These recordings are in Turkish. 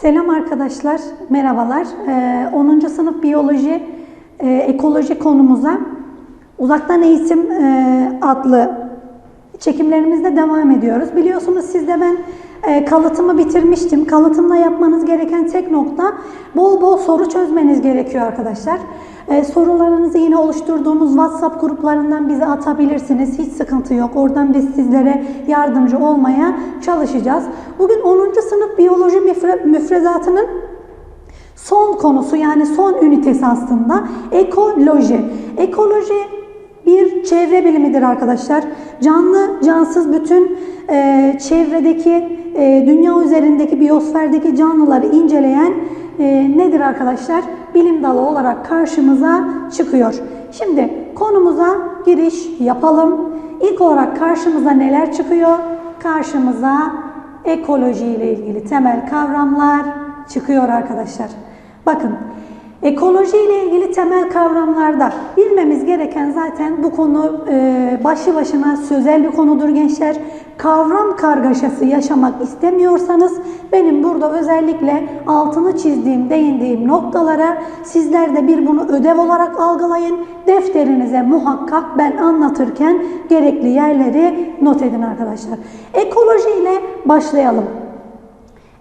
Selam arkadaşlar, merhabalar. Ee, 10. sınıf biyoloji e, ekoloji konumuza uzaktan eğitim e, adlı çekimlerimizde devam ediyoruz. Biliyorsunuz sizde ben e, kalıtımı bitirmiştim. Kalıtımla yapmanız gereken tek nokta bol bol soru çözmeniz gerekiyor arkadaşlar. E, sorularınızı yine oluşturduğumuz WhatsApp gruplarından bize atabilirsiniz. Hiç sıkıntı yok. Oradan biz sizlere yardımcı olmaya çalışacağız. Bugün 10. sınıf biyoloji müfre- müfrezatının son konusu yani son ünitesi aslında ekoloji. Ekoloji bir çevre bilimidir arkadaşlar. Canlı, cansız bütün e, çevredeki, e, dünya üzerindeki, biyosferdeki canlıları inceleyen e, nedir arkadaşlar? Bilim dalı olarak karşımıza çıkıyor. Şimdi konumuza giriş yapalım. İlk olarak karşımıza neler çıkıyor? Karşımıza ekoloji ile ilgili temel kavramlar çıkıyor arkadaşlar. Bakın ekoloji ile ilgili temel kavramlarda bilmemiz gereken zaten bu konu e, başlı başına sözel bir konudur gençler. Kavram kargaşası yaşamak istemiyorsanız benim burada özellikle altını çizdiğim, değindiğim noktalara sizler de bir bunu ödev olarak algılayın. Defterinize muhakkak ben anlatırken gerekli yerleri not edin arkadaşlar. Ekoloji ile başlayalım.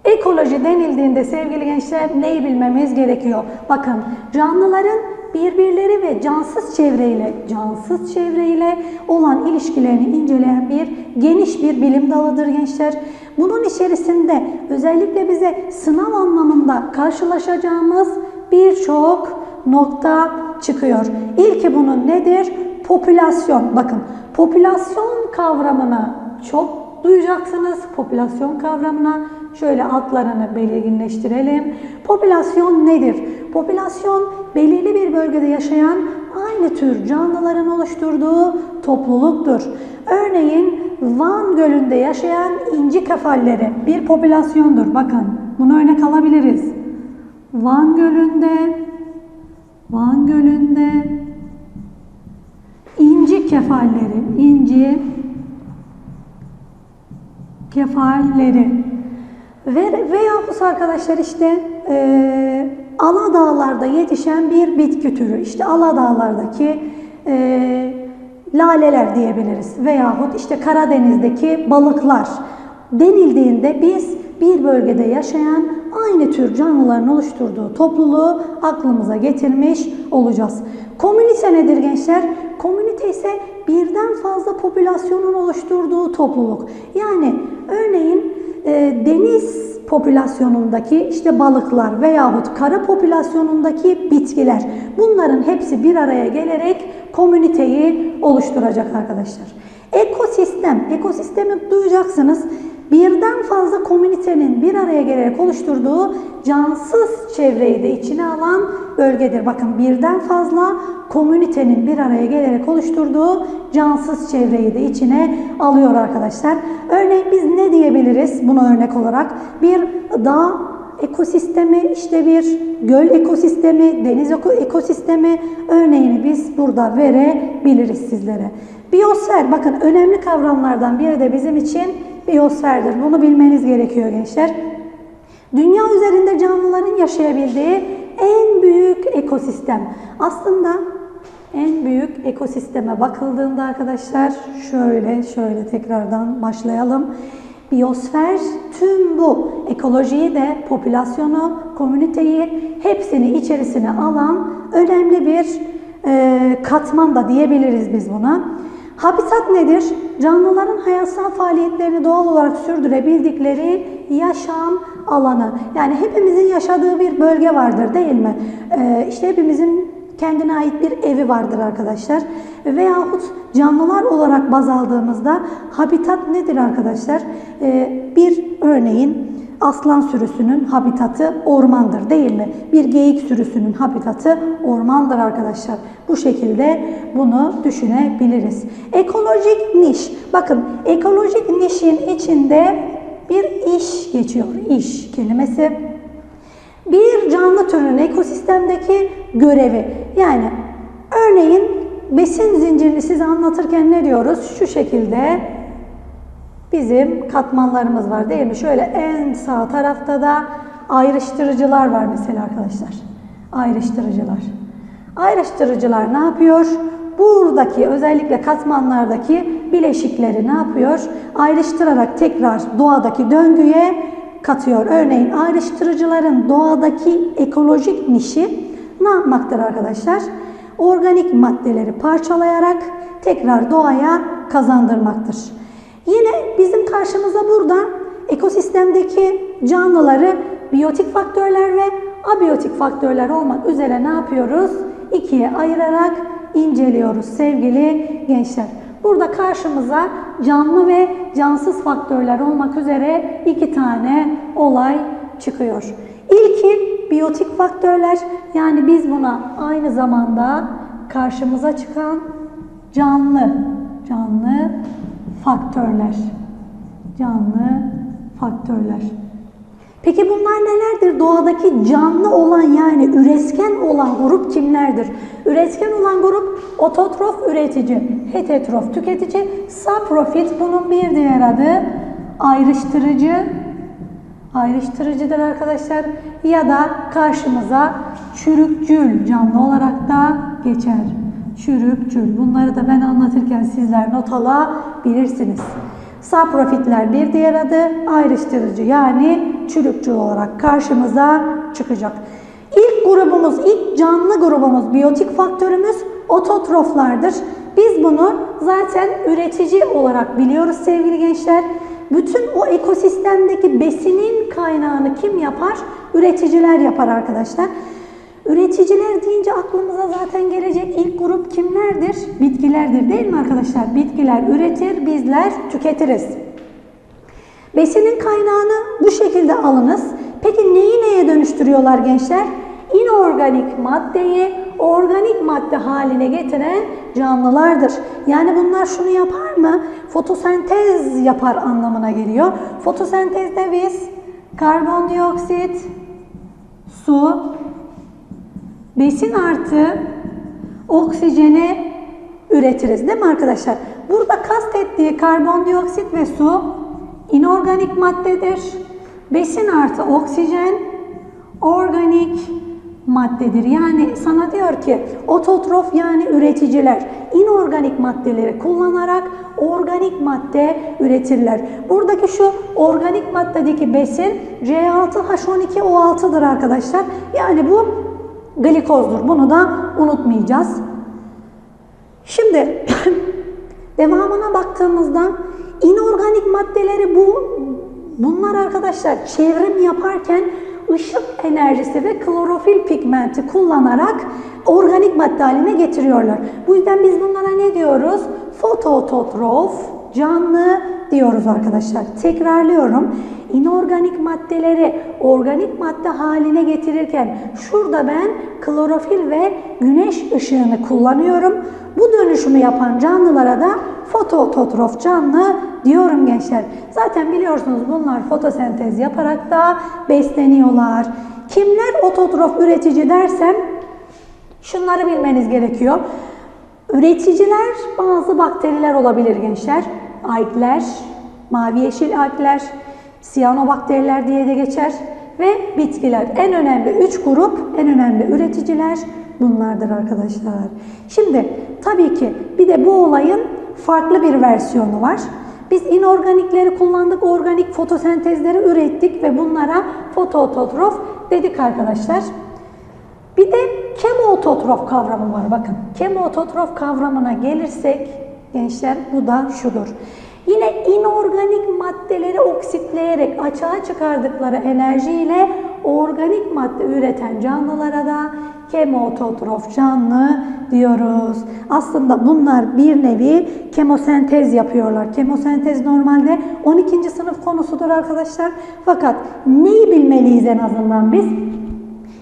Ekoloji denildiğinde sevgili gençler neyi bilmemiz gerekiyor? Bakın canlıların birbirleri ve cansız çevreyle, cansız çevreyle olan ilişkilerini inceleyen bir geniş bir bilim dalıdır gençler. Bunun içerisinde özellikle bize sınav anlamında karşılaşacağımız birçok nokta çıkıyor. İlki bunun nedir? Popülasyon. Bakın popülasyon kavramını çok duyacaksınız. Popülasyon kavramına şöyle altlarını belirginleştirelim. Popülasyon nedir? Popülasyon belirli bir bölgede yaşayan aynı tür canlıların oluşturduğu topluluktur. Örneğin Van Gölü'nde yaşayan inci kefalleri bir popülasyondur. Bakın bunu örnek alabiliriz. Van Gölü'nde Van Gölü'nde inci kefalleri, inci kefalleri ve veyahut arkadaşlar işte e, Aladağlar'da yetişen bir bitki türü. İşte Aladağlar'daki e, laleler diyebiliriz. Veyahut işte Karadeniz'deki balıklar denildiğinde biz bir bölgede yaşayan aynı tür canlıların oluşturduğu topluluğu aklımıza getirmiş olacağız. Komünite nedir gençler? Komünite ise birden fazla popülasyonun oluşturduğu topluluk. Yani örneğin e, deniz popülasyonundaki işte balıklar veyahut kara popülasyonundaki bitkiler bunların hepsi bir araya gelerek komüniteyi oluşturacak arkadaşlar. Ekosistem, ekosistemi duyacaksınız. Birden fazla komünitenin bir araya gelerek oluşturduğu cansız çevreyi de içine alan bölgedir. Bakın birden fazla komünitenin bir araya gelerek oluşturduğu cansız çevreyi de içine alıyor arkadaşlar. Örneğin biz ne diyebiliriz buna örnek olarak? Bir dağ ekosistemi, işte bir göl ekosistemi, deniz ekosistemi örneğini biz burada verebiliriz sizlere. Biyosfer bakın önemli kavramlardan biri de bizim için biyosferdir. Bunu bilmeniz gerekiyor gençler. Dünya üzerinde canlıların yaşayabildiği en büyük ekosistem. Aslında en büyük ekosisteme bakıldığında arkadaşlar şöyle şöyle tekrardan başlayalım. Biyosfer tüm bu ekolojiyi de popülasyonu, komüniteyi hepsini içerisine alan önemli bir e, katman da diyebiliriz biz buna. Habitat nedir? Canlıların hayatsal faaliyetlerini doğal olarak sürdürebildikleri yaşam alanı. Yani hepimizin yaşadığı bir bölge vardır değil mi? Ee, işte hepimizin kendine ait bir evi vardır arkadaşlar. Veyahut canlılar olarak baz aldığımızda habitat nedir arkadaşlar? Ee, bir örneğin aslan sürüsünün habitatı ormandır değil mi? Bir geyik sürüsünün habitatı ormandır arkadaşlar. Bu şekilde bunu düşünebiliriz. Ekolojik niş. Bakın ekolojik nişin içinde bir iş geçiyor. İş kelimesi. Bir canlı türünün ekosistemdeki görevi. Yani örneğin besin zincirini size anlatırken ne diyoruz? Şu şekilde bizim katmanlarımız var değil mi? Şöyle en sağ tarafta da ayrıştırıcılar var mesela arkadaşlar. Ayrıştırıcılar. Ayrıştırıcılar ne yapıyor? Buradaki özellikle katmanlardaki bileşikleri ne yapıyor? Ayrıştırarak tekrar doğadaki döngüye katıyor. Örneğin ayrıştırıcıların doğadaki ekolojik nişi ne yapmaktır arkadaşlar? Organik maddeleri parçalayarak tekrar doğaya kazandırmaktır. Yine bizim karşımıza burada ekosistemdeki canlıları biyotik faktörler ve abiyotik faktörler olmak üzere ne yapıyoruz? İkiye ayırarak inceliyoruz sevgili gençler. Burada karşımıza canlı ve cansız faktörler olmak üzere iki tane olay çıkıyor. İlki biyotik faktörler yani biz buna aynı zamanda karşımıza çıkan canlı canlı faktörler. Canlı faktörler. Peki bunlar nelerdir? Doğadaki canlı olan yani üretken olan grup kimlerdir? Üretken olan grup ototrof üretici, heterotrof tüketici, saprofit bunun bir diğer adı ayrıştırıcı, ayrıştırıcıdır arkadaşlar ya da karşımıza çürükçül canlı olarak da geçer. Çürükçül. Bunları da ben anlatırken sizler not alabilirsiniz. Saprofitler bir diğer adı ayrıştırıcı yani çürükçül olarak karşımıza çıkacak. İlk grubumuz, ilk canlı grubumuz, biyotik faktörümüz ototroflardır. Biz bunu zaten üretici olarak biliyoruz sevgili gençler. Bütün o ekosistemdeki besinin kaynağını kim yapar? Üreticiler yapar arkadaşlar. Üreticiler deyince aklımıza zaten gelecek ilk grup kimlerdir? Bitkilerdir değil mi arkadaşlar? Bitkiler üretir, bizler tüketiriz. Besinin kaynağını bu şekilde alınız. Peki neyi neye dönüştürüyorlar gençler? İnorganik maddeyi organik madde haline getiren canlılardır. Yani bunlar şunu yapar mı? Fotosentez yapar anlamına geliyor. Fotosentezde biz karbondioksit, su, besin artı oksijeni üretiriz değil mi arkadaşlar? Burada kastettiği karbondioksit ve su inorganik maddedir. Besin artı oksijen organik maddedir. Yani sana diyor ki ototrof yani üreticiler inorganik maddeleri kullanarak organik madde üretirler. Buradaki şu organik maddedeki besin C6H12O6'dır arkadaşlar. Yani bu glikozdur. Bunu da unutmayacağız. Şimdi devamına baktığımızda inorganik maddeleri bu bunlar arkadaşlar çevrim yaparken ışık enerjisi ve klorofil pigmenti kullanarak organik madde haline getiriyorlar. Bu yüzden biz bunlara ne diyoruz? Fotototrof, canlı diyoruz arkadaşlar. Tekrarlıyorum. İnorganik maddeleri organik madde haline getirirken şurada ben klorofil ve güneş ışığını kullanıyorum. Bu dönüşümü yapan canlılara da fotototrof canlı diyorum gençler. Zaten biliyorsunuz bunlar fotosentez yaparak da besleniyorlar. Kimler ototrof üretici dersem şunları bilmeniz gerekiyor. Üreticiler bazı bakteriler olabilir gençler. Algler, mavi yeşil algler, siyanobakteriler diye de geçer ve bitkiler. En önemli üç grup, en önemli üreticiler bunlardır arkadaşlar. Şimdi tabii ki bir de bu olayın farklı bir versiyonu var. Biz inorganikleri kullandık, organik fotosentezleri ürettik ve bunlara fotoototrof dedik arkadaşlar. Bir de kemoototrof kavramı var bakın. Kemoototrof kavramına gelirsek gençler bu da şudur. Yine inorganik maddeleri oksitleyerek açığa çıkardıkları enerjiyle organik madde üreten canlılara da kemoototrof canlı diyoruz. Aslında bunlar bir nevi kemosentez yapıyorlar. Kemosentez normalde 12. sınıf konusudur arkadaşlar. Fakat neyi bilmeliyiz en azından biz?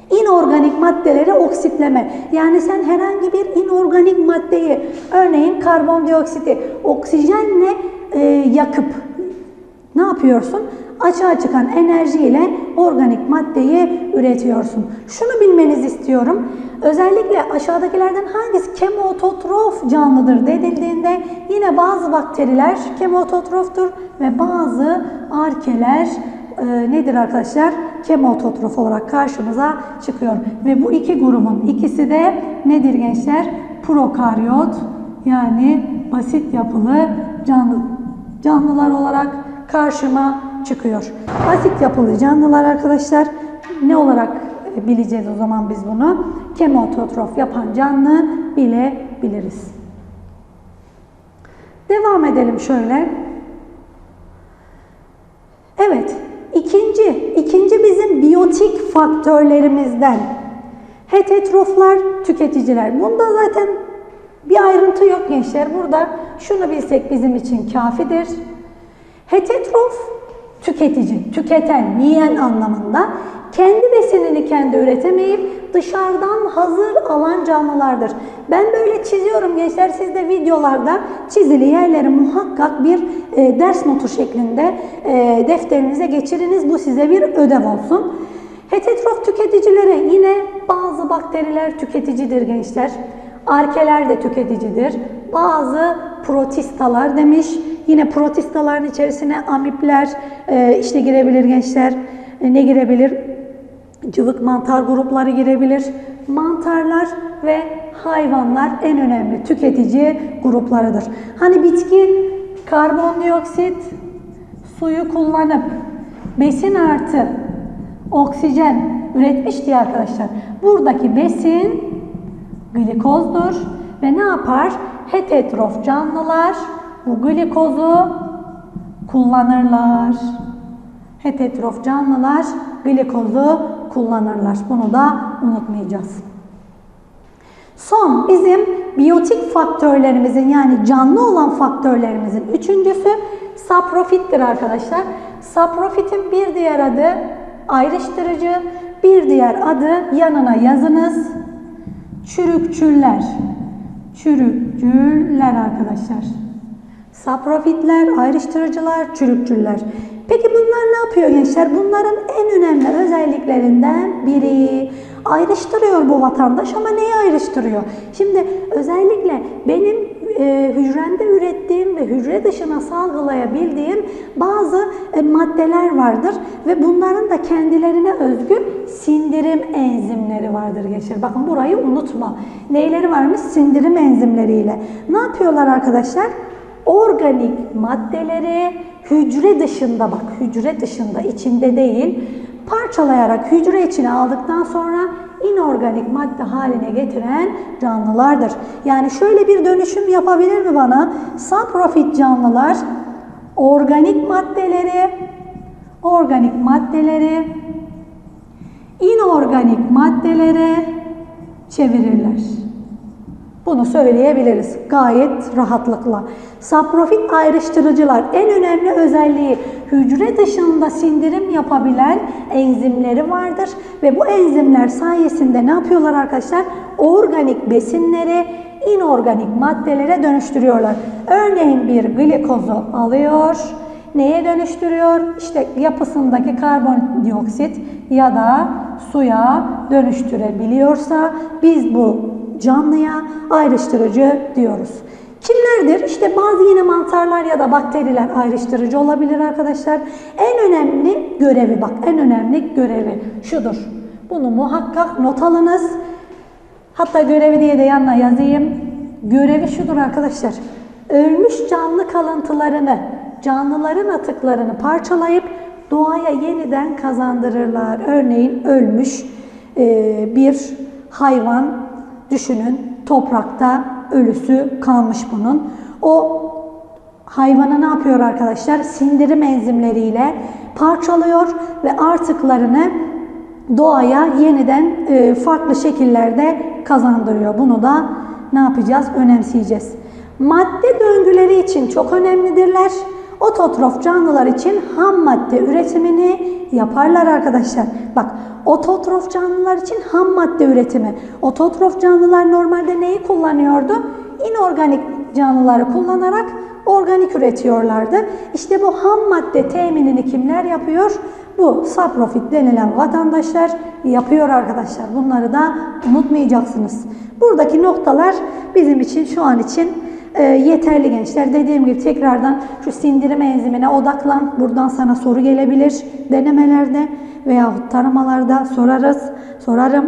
İnorganik maddeleri oksitleme. Yani sen herhangi bir inorganik maddeyi örneğin karbondioksiti oksijenle e, yakıp ne yapıyorsun? Açığa çıkan enerjiyle organik maddeyi üretiyorsun. Şunu bilmenizi istiyorum. Özellikle aşağıdakilerden hangisi kemoototrof canlıdır denildiğinde yine bazı bakteriler kemoototroftur ve bazı arkeler e, nedir arkadaşlar? Kemototrof olarak karşımıza çıkıyor. Ve bu iki grubun ikisi de nedir gençler? Prokaryot yani basit yapılı canlı canlılar olarak karşıma çıkıyor. Basit yapılı canlılar arkadaşlar ne olarak e, bileceğiz o zaman biz bunu? Kemototrof yapan canlı bilebiliriz. Devam edelim şöyle. Evet, ikinci, ikinci bizim biyotik faktörlerimizden heterotroflar, tüketiciler. Bunda zaten bir ayrıntı yok gençler. Burada şunu bilsek bizim için kafidir. Heterotrof tüketici, tüketen, yiyen anlamında kendi besinini kendi üretemeyip dışarıdan hazır alan canlılardır. Ben böyle çiziyorum gençler. Siz de videolarda çizili yerleri muhakkak bir e, ders notu şeklinde e, defterinize geçiriniz. Bu size bir ödev olsun. Heterotrof tüketicilere yine bazı bakteriler tüketicidir gençler. Arkeler de tüketicidir. Bazı protistalar demiş. Yine protistaların içerisine amipler e, işte girebilir gençler. E, ne girebilir? Cıvık mantar grupları girebilir. Mantarlar ve hayvanlar en önemli tüketici gruplarıdır. Hani bitki karbondioksit suyu kullanıp besin artı oksijen üretmiş diye arkadaşlar. Buradaki besin glikozdur ve ne yapar? Heterotrof canlılar bu glikozu kullanırlar. Heterotrof canlılar glikozu kullanırlar. Bunu da unutmayacağız. Son bizim biyotik faktörlerimizin yani canlı olan faktörlerimizin üçüncüsü saprofittir arkadaşlar. Saprofitin bir diğer adı ayrıştırıcı, bir diğer adı yanına yazınız. Çürükçüller. Çürükçüller arkadaşlar. Saprofitler, ayrıştırıcılar, çürükçüller. Peki bunlar ne yapıyor gençler? Bunların en önemli özelliklerinden biri. Ayrıştırıyor bu vatandaş ama neyi ayrıştırıyor? Şimdi özellikle benim e, hücremde ürettiğim ve hücre dışına salgılayabildiğim bazı e, maddeler vardır ve bunların da kendilerine özgü sindirim enzimleri vardır gençler. Bakın burayı unutma. Neyleri varmış? Sindirim enzimleriyle. Ne yapıyorlar arkadaşlar? Organik maddeleri hücre dışında bak hücre dışında içinde değil parçalayarak hücre içine aldıktan sonra inorganik madde haline getiren canlılardır. Yani şöyle bir dönüşüm yapabilir mi bana? Saprofit canlılar organik maddeleri organik maddeleri inorganik maddelere çevirirler. Bunu söyleyebiliriz gayet rahatlıkla. Saprofit ayrıştırıcılar en önemli özelliği hücre dışında sindirim yapabilen enzimleri vardır ve bu enzimler sayesinde ne yapıyorlar arkadaşlar? Organik besinleri inorganik maddelere dönüştürüyorlar. Örneğin bir glikozu alıyor, neye dönüştürüyor? İşte yapısındaki karbondioksit ya da suya dönüştürebiliyorsa biz bu canlıya ayrıştırıcı diyoruz. Kimlerdir? İşte bazı yine mantarlar ya da bakteriler ayrıştırıcı olabilir arkadaşlar. En önemli görevi bak en önemli görevi şudur. Bunu muhakkak not alınız. Hatta görevi diye de yanına yazayım. Görevi şudur arkadaşlar. Ölmüş canlı kalıntılarını, canlıların atıklarını parçalayıp doğaya yeniden kazandırırlar. Örneğin ölmüş bir hayvan düşünün toprakta ölüsü kalmış bunun. O hayvanı ne yapıyor arkadaşlar? Sindirim enzimleriyle parçalıyor ve artıklarını doğaya yeniden e, farklı şekillerde kazandırıyor. Bunu da ne yapacağız? Önemseyeceğiz. Madde döngüleri için çok önemlidirler. Ototrof canlılar için ham madde üretimini yaparlar arkadaşlar. Bak ototrof canlılar için ham madde üretimi. Ototrof canlılar normalde neyi kullanıyordu? İnorganik canlıları kullanarak organik üretiyorlardı. İşte bu ham madde teminini kimler yapıyor? Bu saprofit denilen vatandaşlar yapıyor arkadaşlar. Bunları da unutmayacaksınız. Buradaki noktalar bizim için şu an için e, yeterli gençler. Dediğim gibi tekrardan şu sindirim enzimine odaklan. Buradan sana soru gelebilir denemelerde veyahut taramalarda sorarız, sorarım.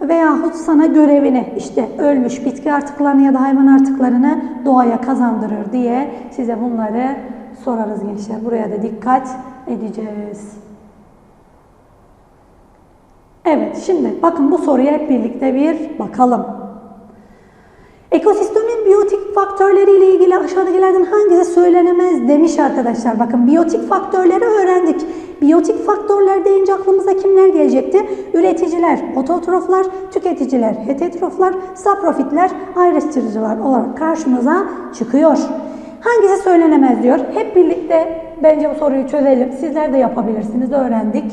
Veyahut sana görevini işte ölmüş bitki artıklarını ya da hayvan artıklarını doğaya kazandırır diye size bunları sorarız gençler. Buraya da dikkat edeceğiz. Evet şimdi bakın bu soruya hep birlikte bir bakalım. Ekosistemin biyotik faktörleriyle ilgili aşağıdakilerden hangisi söylenemez demiş arkadaşlar. Bakın biyotik faktörleri öğrendik. Biyotik faktörler deyince aklımıza kimler gelecekti? Üreticiler, ototroflar, tüketiciler, heterotroflar, saprofitler, ayrıştırıcılar olarak karşımıza çıkıyor. Hangisi söylenemez diyor. Hep birlikte bence bu soruyu çözelim. Sizler de yapabilirsiniz. Öğrendik.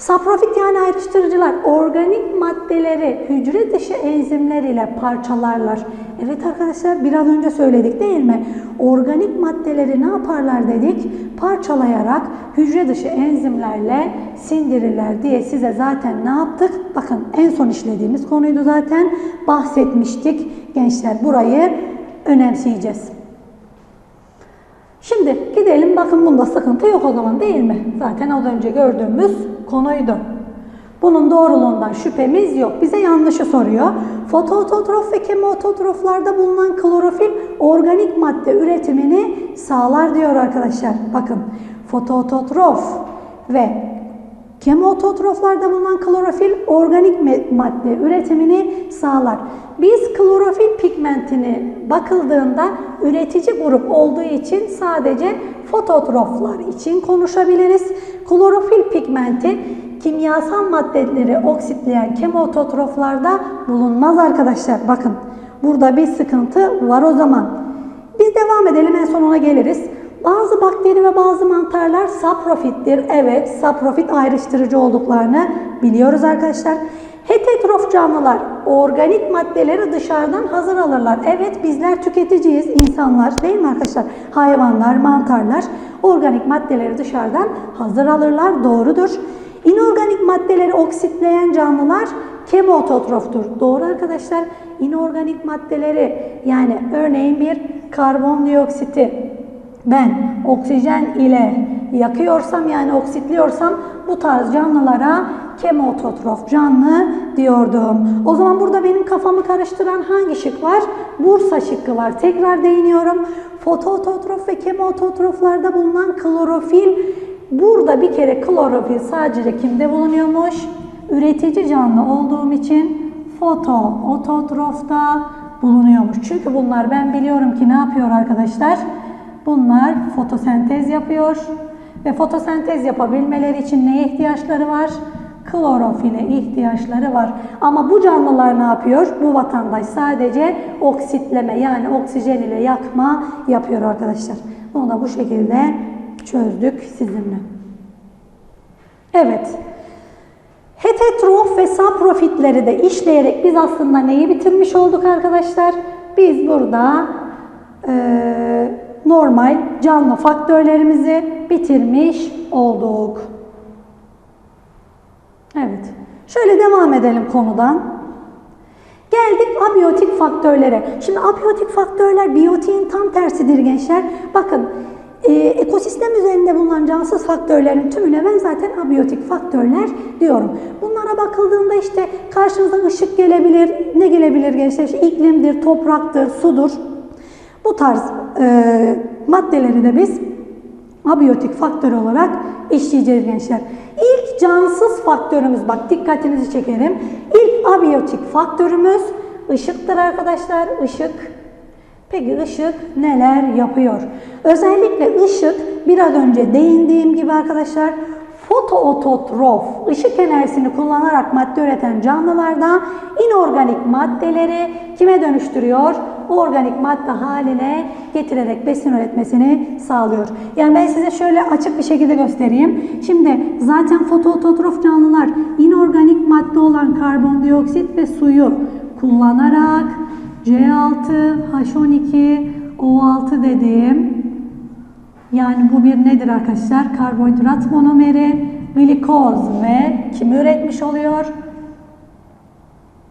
Saprofit yani ayrıştırıcılar organik maddeleri hücre dışı enzimler ile parçalarlar. Evet arkadaşlar biraz önce söyledik değil mi? Organik maddeleri ne yaparlar dedik? Parçalayarak hücre dışı enzimlerle sindirirler diye size zaten ne yaptık? Bakın en son işlediğimiz konuydu zaten bahsetmiştik. Gençler burayı önemseyeceğiz. Şimdi gidelim bakın bunda sıkıntı yok o zaman değil mi? Zaten az önce gördüğümüz konuydu. Bunun doğruluğundan şüphemiz yok. Bize yanlışı soruyor. Fotoototrof ve kemoototroflarda bulunan klorofil organik madde üretimini sağlar diyor arkadaşlar. Bakın fotoototrof ve Kemoototroflarda bulunan klorofil organik madde üretimini sağlar. Biz klorofil pigmentini bakıldığında üretici grup olduğu için sadece fototroflar için konuşabiliriz. Klorofil pigmenti kimyasal maddeleri oksitleyen kemoototroflarda bulunmaz arkadaşlar. Bakın burada bir sıkıntı var o zaman. Biz devam edelim en son ona geliriz. Bazı bakteri ve bazı mantarlar saprofittir. Evet, saprofit ayrıştırıcı olduklarını biliyoruz arkadaşlar. Heterotrof canlılar organik maddeleri dışarıdan hazır alırlar. Evet bizler tüketiciyiz, insanlar değil mi arkadaşlar? Hayvanlar, mantarlar organik maddeleri dışarıdan hazır alırlar. Doğrudur. İnorganik maddeleri oksitleyen canlılar kemoototroftur. Doğru arkadaşlar. İnorganik maddeleri yani örneğin bir karbondioksiti ben oksijen ile yakıyorsam yani oksitliyorsam bu tarz canlılara kemoototrof canlı diyordum. O zaman burada benim kafamı karıştıran hangi şık var? Bursa şıkkı var. Tekrar değiniyorum. Fotoototrof ve kemoototroflarda bulunan klorofil burada bir kere klorofil sadece kimde bulunuyormuş? Üretici canlı olduğum için fotoototrofta bulunuyormuş. Çünkü bunlar ben biliyorum ki ne yapıyor arkadaşlar? Bunlar fotosentez yapıyor ve fotosentez yapabilmeleri için neye ihtiyaçları var? Klorofile ihtiyaçları var. Ama bu canlılar ne yapıyor? Bu vatandaş sadece oksitleme yani oksijen ile yakma yapıyor arkadaşlar. Bunu da bu şekilde çözdük sizinle. Evet. Heterotrof ve saprofitleri de işleyerek biz aslında neyi bitirmiş olduk arkadaşlar? Biz burada eee normal canlı faktörlerimizi bitirmiş olduk. Evet. Şöyle devam edelim konudan. Geldik abiyotik faktörlere. Şimdi abiyotik faktörler biyotiğin tam tersidir gençler. Bakın e, ekosistem üzerinde bulunan cansız faktörlerin tümüne ben zaten abiyotik faktörler diyorum. Bunlara bakıldığında işte karşınıza ışık gelebilir. Ne gelebilir gençler? İşte iklimdir, topraktır, sudur. Bu tarz e, maddeleri de biz abiyotik faktör olarak işleyeceğiz gençler. İlk cansız faktörümüz, bak dikkatinizi çekerim. İlk abiyotik faktörümüz ışıktır arkadaşlar. Işık. Peki ışık neler yapıyor? Özellikle ışık biraz önce değindiğim gibi arkadaşlar fotoototrof, ışık enerjisini kullanarak madde üreten canlılarda inorganik maddeleri kime dönüştürüyor? Organik madde haline getirerek besin üretmesini sağlıyor. Yani ben size şöyle açık bir şekilde göstereyim. Şimdi zaten fotoototrof canlılar inorganik madde olan karbondioksit ve suyu kullanarak C6, H12, O6 dediğim yani bu bir nedir arkadaşlar? Karbonhidrat monomeri, glikoz ve kimi üretmiş oluyor?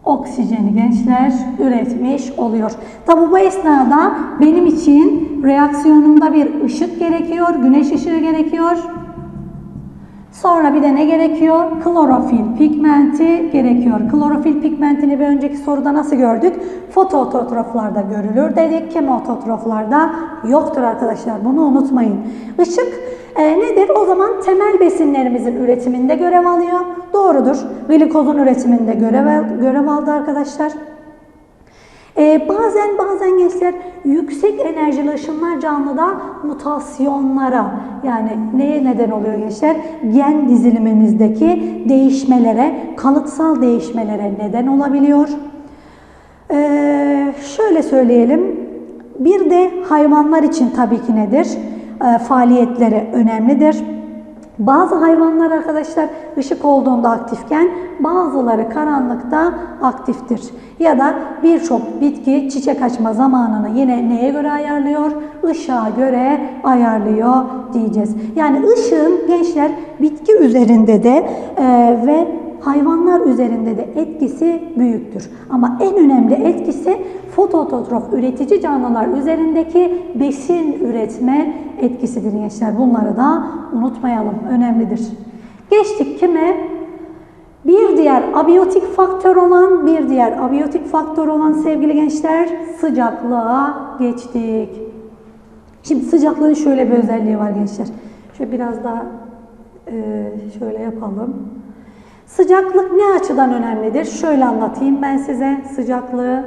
Oksijeni gençler üretmiş oluyor. Tabi bu esnada benim için reaksiyonumda bir ışık gerekiyor, güneş ışığı gerekiyor. Sonra bir de ne gerekiyor? Klorofil pigmenti gerekiyor. Klorofil pigmentini bir önceki soruda nasıl gördük? Fotoototroflarda görülür dedik. Kemoototroflarda yoktur arkadaşlar. Bunu unutmayın. Işık e, nedir? O zaman temel besinlerimizin üretiminde görev alıyor. Doğrudur. Glikozun üretiminde görev, görev aldı arkadaşlar. Ee, bazen bazen gençler yüksek enerjili ışınlar canlıda mutasyonlara yani neye neden oluyor gençler? Gen dizilimimizdeki değişmelere, kalıtsal değişmelere neden olabiliyor. Ee, şöyle söyleyelim. Bir de hayvanlar için tabii ki nedir? Ee, faaliyetleri önemlidir. Bazı hayvanlar arkadaşlar ışık olduğunda aktifken bazıları karanlıkta aktiftir. Ya da birçok bitki çiçek açma zamanını yine neye göre ayarlıyor? Işığa göre ayarlıyor diyeceğiz. Yani ışığın gençler bitki üzerinde de e, ve hayvanlar üzerinde de etkisi büyüktür. Ama en önemli etkisi fototrof üretici canlılar üzerindeki besin üretme etkisidir gençler. Bunları da unutmayalım. Önemlidir. Geçtik kime? Bir diğer abiyotik faktör olan, bir diğer abiyotik faktör olan sevgili gençler sıcaklığa geçtik. Şimdi sıcaklığın şöyle bir özelliği var gençler. Şöyle biraz daha şöyle yapalım. Sıcaklık ne açıdan önemlidir? Şöyle anlatayım ben size sıcaklığı.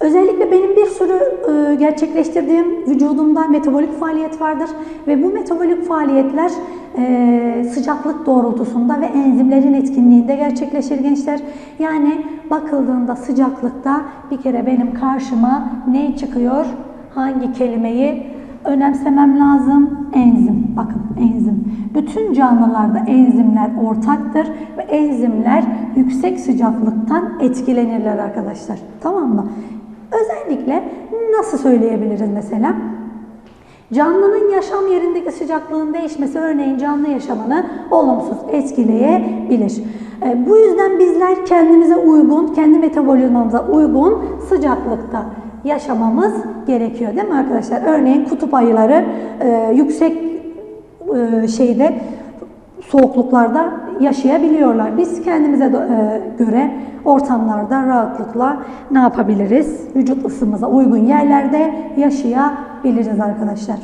Özellikle benim bir sürü e, gerçekleştirdiğim vücudumda metabolik faaliyet vardır ve bu metabolik faaliyetler e, sıcaklık doğrultusunda ve enzimlerin etkinliğinde gerçekleşir gençler. Yani bakıldığında sıcaklıkta bir kere benim karşıma ne çıkıyor? Hangi kelimeyi önemsemem lazım? Enzim. Bakın enzim. Bütün canlılarda enzimler ortaktır ve enzimler yüksek sıcaklıktan etkilenirler arkadaşlar. Tamam mı? Özellikle nasıl söyleyebiliriz mesela? Canlının yaşam yerindeki sıcaklığın değişmesi örneğin canlı yaşamını olumsuz etkileyebilir. E, bu yüzden bizler kendimize uygun, kendi metabolizmamıza uygun sıcaklıkta yaşamamız gerekiyor değil mi arkadaşlar? Örneğin kutup ayıları e, yüksek e, şeyde soğukluklarda yaşayabiliyorlar. Biz kendimize e, göre ortamlarda rahatlıkla ne yapabiliriz? Vücut ısımıza uygun yerlerde yaşayabiliriz arkadaşlar.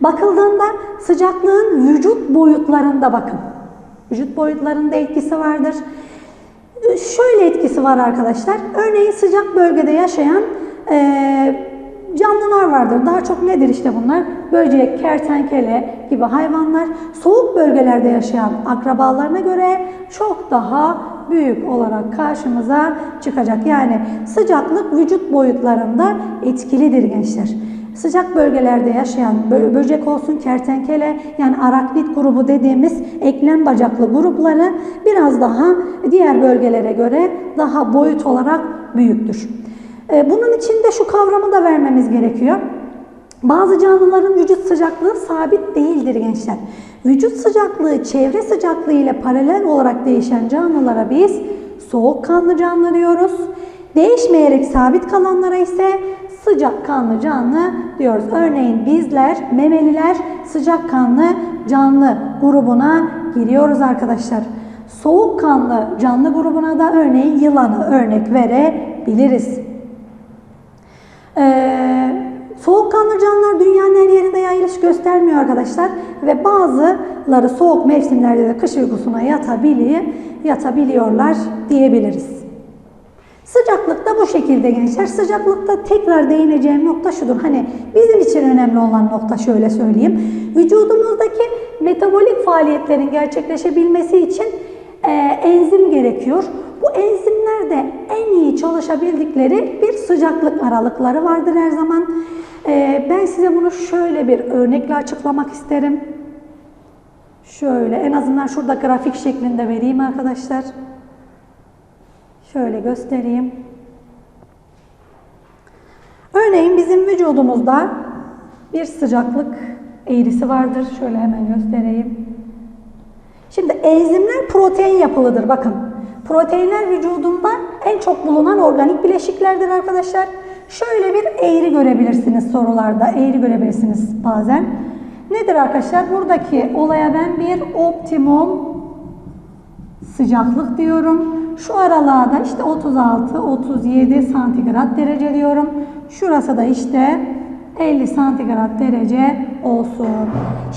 Bakıldığında sıcaklığın vücut boyutlarında bakın. Vücut boyutlarında etkisi vardır. Şöyle etkisi var arkadaşlar. Örneğin sıcak bölgede yaşayan e, canlılar vardır. Daha çok nedir işte bunlar? Böcek, kertenkele gibi hayvanlar soğuk bölgelerde yaşayan akrabalarına göre çok daha büyük olarak karşımıza çıkacak. Yani sıcaklık vücut boyutlarında etkilidir gençler. Sıcak bölgelerde yaşayan böcek olsun, kertenkele yani araknit grubu dediğimiz eklem bacaklı grupları biraz daha diğer bölgelere göre daha boyut olarak büyüktür. E, bunun için de şu kavramı da vermemiz gerekiyor. Bazı canlıların vücut sıcaklığı sabit değildir gençler. Vücut sıcaklığı çevre sıcaklığı ile paralel olarak değişen canlılara biz soğukkanlı canlı diyoruz. Değişmeyerek sabit kalanlara ise sıcakkanlı canlı diyoruz. Örneğin bizler, memeliler sıcakkanlı canlı grubuna giriyoruz arkadaşlar. Soğukkanlı canlı grubuna da örneğin yılanı örnek verebiliriz. Ee, soğukkanlı canlılar dünyanın her yerinde yayılış göstermiyor arkadaşlar ve bazıları soğuk mevsimlerde de kış uykusuna yatabiliyor, yatabiliyorlar diyebiliriz. Sıcaklıkta bu şekilde gençler. Sıcaklıkta tekrar değineceğim nokta şudur. Hani bizim için önemli olan nokta şöyle söyleyeyim. Vücudumuzdaki metabolik faaliyetlerin gerçekleşebilmesi için e, enzim gerekiyor. Bu enzimler de en iyi çalışabildikleri bir sıcaklık aralıkları vardır her zaman. E, ben size bunu şöyle bir örnekle açıklamak isterim. Şöyle en azından şurada grafik şeklinde vereyim arkadaşlar. Şöyle göstereyim. Örneğin bizim vücudumuzda bir sıcaklık eğrisi vardır. Şöyle hemen göstereyim. Şimdi enzimler protein yapılıdır. Bakın Proteinler vücudumda en çok bulunan organik bileşiklerdir arkadaşlar. Şöyle bir eğri görebilirsiniz sorularda. Eğri görebilirsiniz bazen. Nedir arkadaşlar? Buradaki olaya ben bir optimum sıcaklık diyorum. Şu aralığa da işte 36-37 santigrat derece diyorum. Şurası da işte 50 santigrat derece olsun.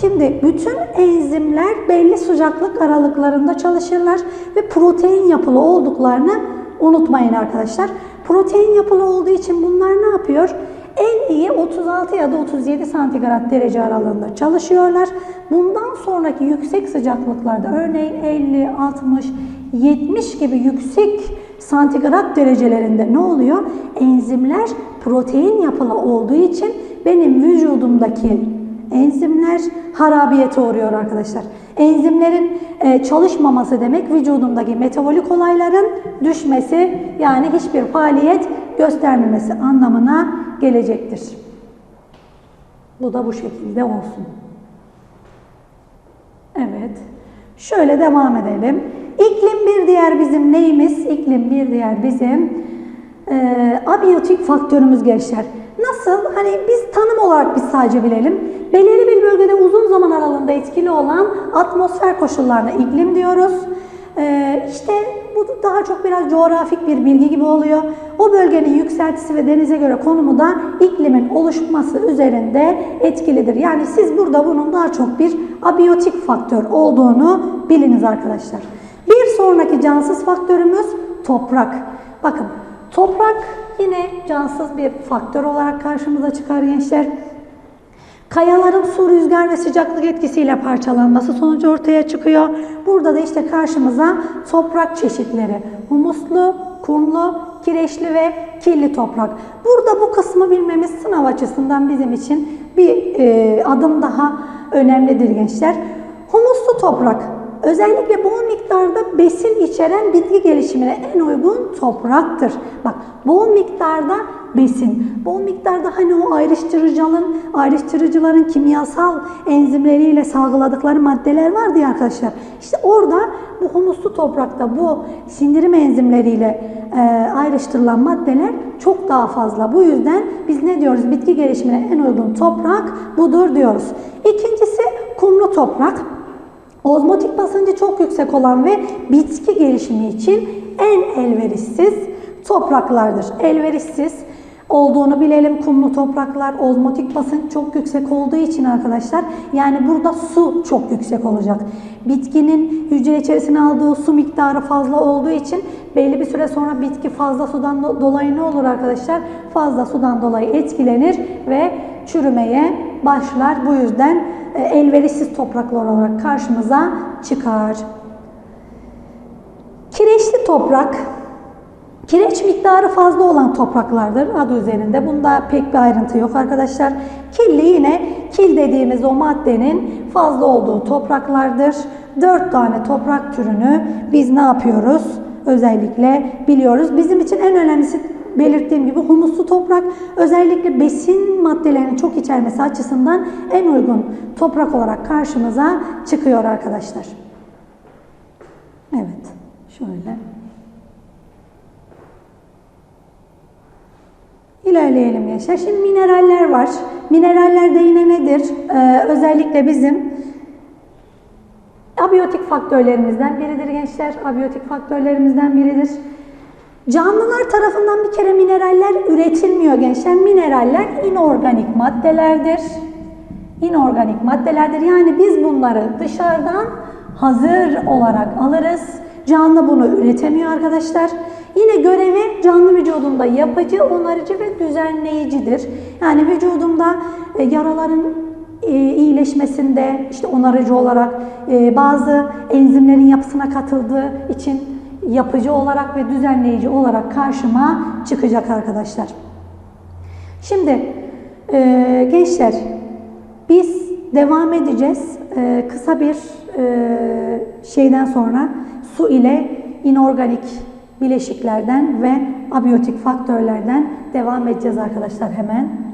Şimdi bütün enzimler belli sıcaklık aralıklarında çalışırlar ve protein yapılı olduklarını unutmayın arkadaşlar. Protein yapılı olduğu için bunlar ne yapıyor? En iyi 36 ya da 37 santigrat derece aralığında çalışıyorlar. Bundan sonraki yüksek sıcaklıklarda örneğin 50, 60, 70 gibi yüksek santigrat derecelerinde ne oluyor? Enzimler protein yapılı olduğu için benim vücudumdaki enzimler harabiyete uğruyor arkadaşlar. Enzimlerin e, çalışmaması demek vücudumdaki metabolik olayların düşmesi yani hiçbir faaliyet göstermemesi anlamına gelecektir. Bu da bu şekilde olsun. Evet. Şöyle devam edelim. İklim bir diğer bizim neyimiz? İklim bir diğer bizim e, abiyotik faktörümüz gençler. Nasıl? Hani biz tanım olarak biz sadece bilelim. Belirli bir bölgede uzun zaman aralığında etkili olan atmosfer koşullarına iklim diyoruz. Ee, işte bu daha çok biraz coğrafik bir bilgi gibi oluyor. O bölgenin yükseltisi ve denize göre konumu da iklimin oluşması üzerinde etkilidir. Yani siz burada bunun daha çok bir abiyotik faktör olduğunu biliniz arkadaşlar. Bir sonraki cansız faktörümüz toprak. Bakın toprak yine cansız bir faktör olarak karşımıza çıkar gençler. Kayaların su, rüzgar ve sıcaklık etkisiyle parçalanması sonucu ortaya çıkıyor. Burada da işte karşımıza toprak çeşitleri. Humuslu, kumlu, kireçli ve kirli toprak. Burada bu kısmı bilmemiz sınav açısından bizim için bir e, adım daha önemlidir gençler. Humuslu toprak özellikle bol miktarda besin içeren bitki gelişimine en uygun topraktır. Bak bol miktarda besin, bol miktarda hani o ayrıştırıcıların, ayrıştırıcıların kimyasal enzimleriyle salgıladıkları maddeler vardı ya arkadaşlar. İşte orada bu humuslu toprakta bu sindirim enzimleriyle e, ayrıştırılan maddeler çok daha fazla. Bu yüzden biz ne diyoruz? Bitki gelişimine en uygun toprak budur diyoruz. İkincisi kumlu toprak. Ozmotik basıncı çok yüksek olan ve bitki gelişimi için en elverişsiz topraklardır. Elverişsiz olduğunu bilelim. Kumlu topraklar, ozmotik basınç çok yüksek olduğu için arkadaşlar yani burada su çok yüksek olacak. Bitkinin hücre içerisine aldığı su miktarı fazla olduğu için belli bir süre sonra bitki fazla sudan dolayı ne olur arkadaşlar? Fazla sudan dolayı etkilenir ve çürümeye başlar. Bu yüzden e, elverişsiz topraklar olarak karşımıza çıkar. Kireçli toprak Kireç miktarı fazla olan topraklardır adı üzerinde. Bunda pek bir ayrıntı yok arkadaşlar. Kirli yine kil dediğimiz o maddenin fazla olduğu topraklardır. Dört tane toprak türünü biz ne yapıyoruz? Özellikle biliyoruz. Bizim için en önemlisi belirttiğim gibi humuslu toprak özellikle besin maddelerini çok içermesi açısından en uygun toprak olarak karşımıza çıkıyor arkadaşlar. Evet, şöyle. İlerleyelim gençler. Şimdi mineraller var. Mineraller de yine nedir? Ee, özellikle bizim abiyotik faktörlerimizden biridir gençler. Abiyotik faktörlerimizden biridir. Canlılar tarafından bir kere mineraller üretilmiyor gençler. Mineraller inorganik maddelerdir. İnorganik maddelerdir. Yani biz bunları dışarıdan hazır olarak alırız. Canlı bunu üretemiyor arkadaşlar. Yine görevi canlı vücudunda yapıcı, onarıcı ve düzenleyicidir. Yani vücudumda e, yaraların e, iyileşmesinde işte onarıcı olarak e, bazı enzimlerin yapısına katıldığı için yapıcı olarak ve düzenleyici olarak karşıma çıkacak arkadaşlar. Şimdi gençler biz devam edeceğiz. Kısa bir şeyden sonra su ile inorganik bileşiklerden ve abiyotik faktörlerden devam edeceğiz arkadaşlar hemen.